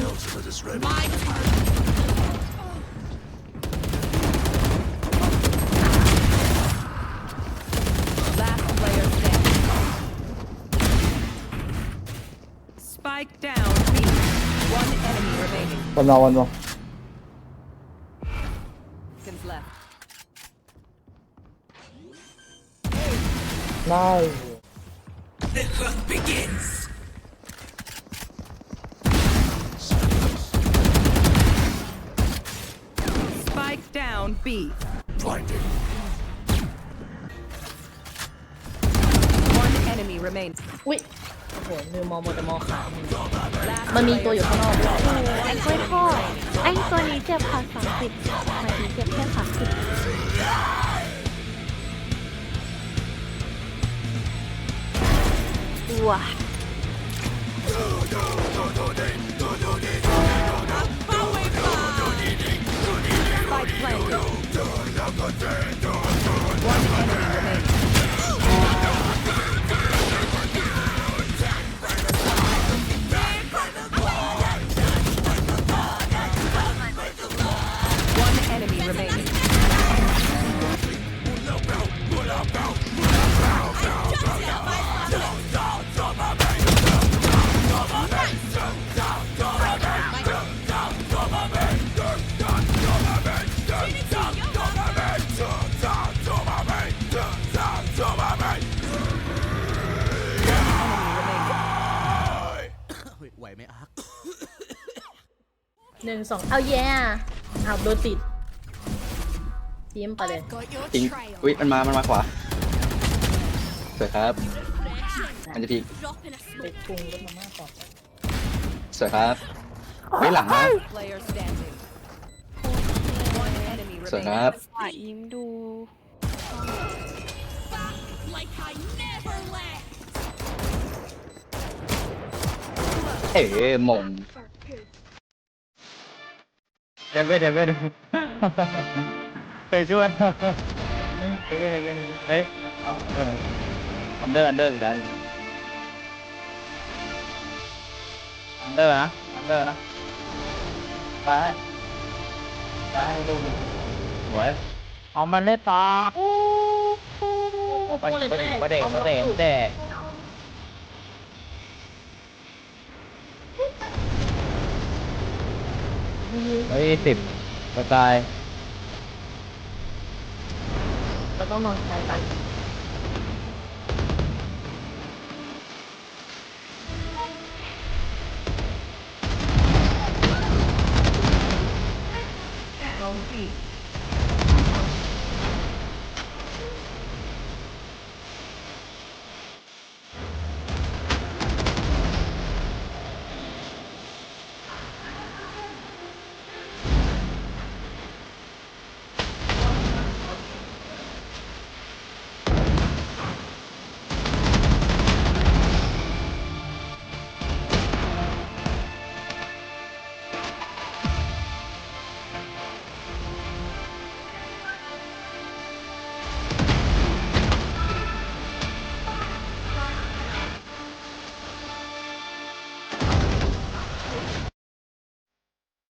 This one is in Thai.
The ultimate is ready. My turn. Last player standing. Spike down. One enemy remaining. One more, one more. Seconds left. Nice. The hunt begins. down. B. Blinding. One enemy remains. อุ้ยโอ้โหลืมมองหมดแต่มองขา Last มันมี player ตัวอยู่ข้างนอกด้วย ไอ้กล้วยทอดไอ้ตัวนี้เจ็บค่ะสามสิบหมายถึงเจ็บแค่สามสิบว้า Spike ไหวไหมอาร์คหนึ่งสองเอาแย่เอาโดนติดยิ้มไปเลย Got your จริง trail. อุ้ยมันมา มันมาขวาสวยครับ มันจะพีก Drop in a เด็ smoke. กกรุงก็มาม่าปลอดสวยครับเฮ้ยหลังนะ Player standing. One enemy สวยค remaining. รับฝ่ายยิ้มดู Back like I never left. เอ๋มงเดวิดเดวิดไปช่วยเฮ้ยเฮ้ยเฮ้ยอันเดอร์อันเดอร์ได้อันเดอร์นะอันเดอร์นะไปไปดูสวยเอามันเล่นต่อไปไปไปเด็กไปเด็กเด็ก เฮ้ยสิบกระจายเราต้องนอนใจกันเราสี่